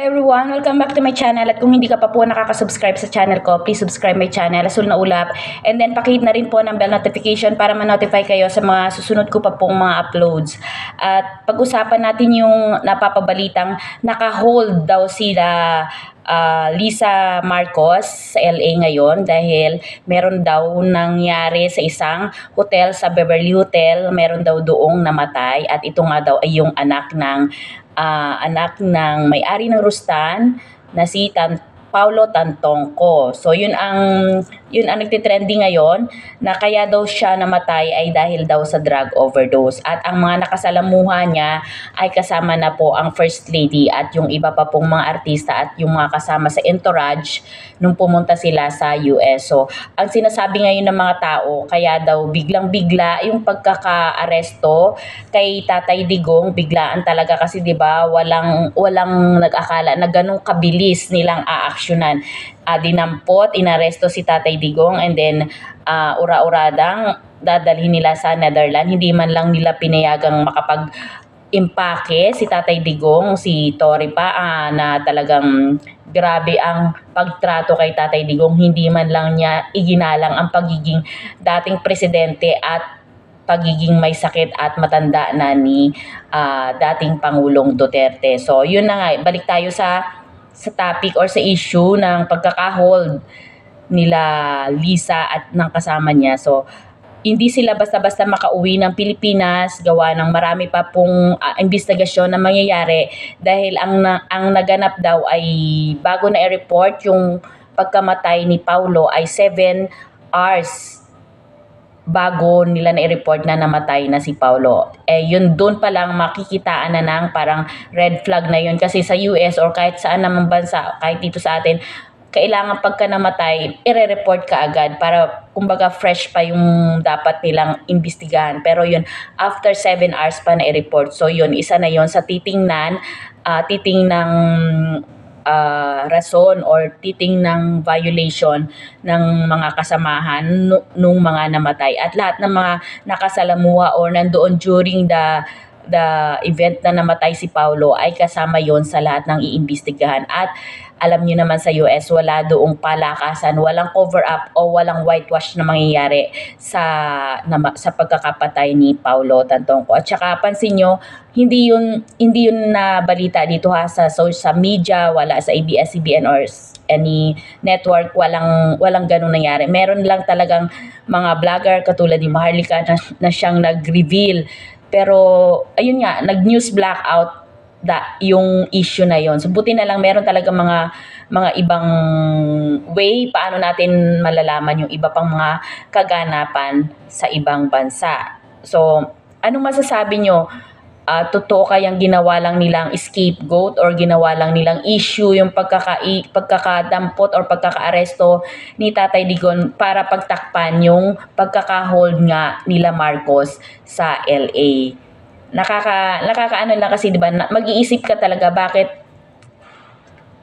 everyone, welcome back to my channel. At kung hindi ka pa po nakaka-subscribe sa channel ko, please subscribe my channel, Asul na Ulap. And then pakihit na rin po ng bell notification para ma-notify kayo sa mga susunod ko pa pong mga uploads. At pag-usapan natin yung napapabalitang naka-hold daw sila ah, Lisa Marcos sa LA ngayon dahil meron daw nangyari sa isang hotel sa Beverly Hotel, meron daw doong namatay at ito nga daw ay yung anak ng ah, anak ng may-ari ng Rustan na si Tan Paulo Tantongco. So yun ang yun ang nagtitrending ngayon na kaya daw siya namatay ay dahil daw sa drug overdose. At ang mga nakasalamuha niya ay kasama na po ang First Lady at yung iba pa pong mga artista at yung mga kasama sa entourage nung pumunta sila sa US. So ang sinasabi ngayon ng mga tao, kaya daw biglang-bigla yung pagkaka-aresto kay Tatay Digong, biglaan talaga kasi 'di ba, walang walang nag-akala na ganung kabilis nilang aaksyonan. Ah, dinampot, inaresto si Tatay Digong and then ah, ura-uradang dadalhin nila sa Netherlands. Hindi man lang nila pinayagang makapag impake si Tatay Digong, si Tory pa ah, na talagang grabe ang pagtrato kay Tatay Digong. Hindi man lang niya iginalang ang pagiging dating presidente at pagiging may sakit at matanda na ni ah, dating Pangulong Duterte. So, yun na nga, balik tayo sa sa topic or sa issue ng pagkakahold nila Lisa at ng kasama niya. So, hindi sila basta-basta makauwi ng Pilipinas, gawa ng marami pa pong ah, investigasyon na mangyayari dahil ang na, ang naganap daw ay bago na i-report yung pagkamatay ni Paulo ay 7 hours bago nila na i-report na namatay na si Paulo. Eh yun doon pa lang makikitaan na ng parang red flag na yun kasi sa US or kahit saan naman bansa, kahit dito sa atin, kailangan pagka namatay, ire-report ka agad para kumbaga fresh pa yung dapat nilang imbestigahan. Pero yun, after 7 hours pa na i-report. So yun, isa na yun sa titingnan, uh, titingnang uh, rason or titing ng violation ng mga kasamahan nu- nung mga namatay. At lahat ng mga nakasalamuha or nandoon during the the event na namatay si Paulo ay kasama yon sa lahat ng iimbestigahan at alam niyo naman sa US wala doong palakasan, walang cover up o walang whitewash na mangyayari sa na, sa pagkakapatay ni Paulo Tantongco. At saka pansin niyo, hindi yun hindi yun na balita dito ha sa social media, wala sa ABS-CBN or any network, walang walang ganun nangyari. Meron lang talagang mga vlogger katulad ni Maharlika na, na siyang nag-reveal pero ayun nga, nag-news blackout da yung issue na yon. So buti na lang meron talaga mga mga ibang way paano natin malalaman yung iba pang mga kaganapan sa ibang bansa. So anong masasabi nyo? Uh, totoo kayang ginawa lang nilang scapegoat or ginawa lang nilang issue yung pagkaka pagkakadampot or pagkakaaresto ni Tatay Digon para pagtakpan yung pagkakahold nga nila Marcos sa LA nakaka nakakaano lang kasi 'di ba mag-iisip ka talaga bakit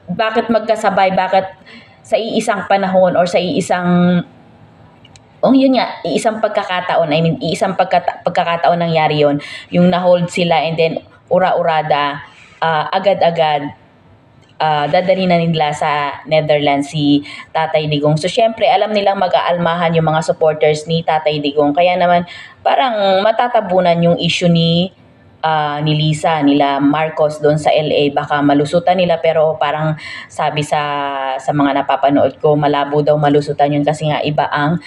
bakit magkasabay bakit sa iisang panahon or sa iisang Oh, yun nga, isang pagkakataon, I mean, isang pagkata- pagkakataon nangyari yon yung na-hold sila and then ura-urada, uh, agad-agad, uh, dadali na nila sa Netherlands si Tatay Digong. So, syempre, alam nilang mag-aalmahan yung mga supporters ni Tatay Digong. Kaya naman, parang matatabunan yung issue ni uh, ni Lisa, nila Marcos doon sa LA, baka malusutan nila pero parang sabi sa sa mga napapanood ko, malabo daw malusutan yun kasi nga iba ang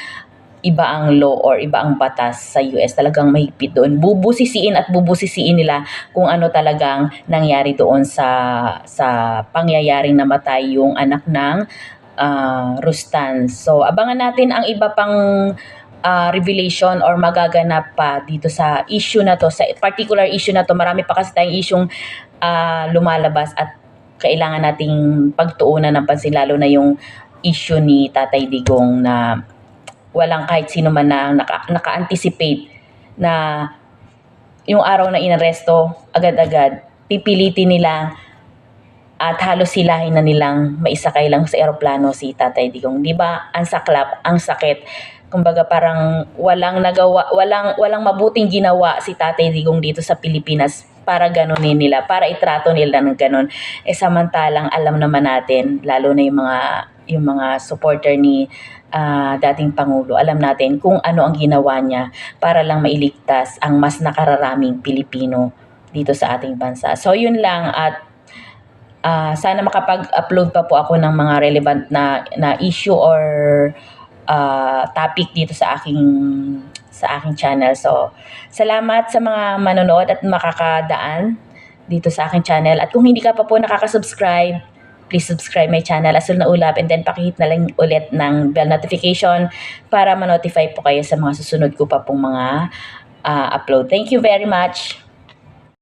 iba ang law or iba ang batas sa US. Talagang mahigpit doon. Bubusisiin at bubusisiin nila kung ano talagang nangyari doon sa sa pangyayaring namatay yung anak ng uh, Rustan. So abangan natin ang iba pang uh, revelation or magaganap pa dito sa issue na to, sa particular issue na to. Marami pa kasi tayong isyong uh, lumalabas at kailangan nating pagtuunan ng pansin lalo na yung issue ni Tatay Digong na walang kahit sino man na naka, naka-anticipate na yung araw na inaresto agad-agad pipilitin nila at halos silahin na nilang maisakay lang sa eroplano si Tatay Digong. 'Di ba? Ang saklap, ang sakit kumbaga parang walang nagawa, walang walang mabuting ginawa si Tatay Digong dito sa Pilipinas para ganunin nila, para itrato nila ng ganun. Eh samantalang alam naman natin, lalo na yung mga yung mga supporter ni ah, dating Pangulo, alam natin kung ano ang ginawa niya para lang mailigtas ang mas nakararaming Pilipino dito sa ating bansa. So yun lang at ah, sana makapag-upload pa po ako ng mga relevant na na issue or ah, topic dito sa aking sa aking channel. So, salamat sa mga manonood at makakadaan dito sa aking channel. At kung hindi ka pa po nakaka-subscribe, please subscribe my channel Asul na Ulap and then pakihit na lang ulit ng bell notification para ma-notify po kayo sa mga susunod ko pa pong mga ah, upload. Thank you very much.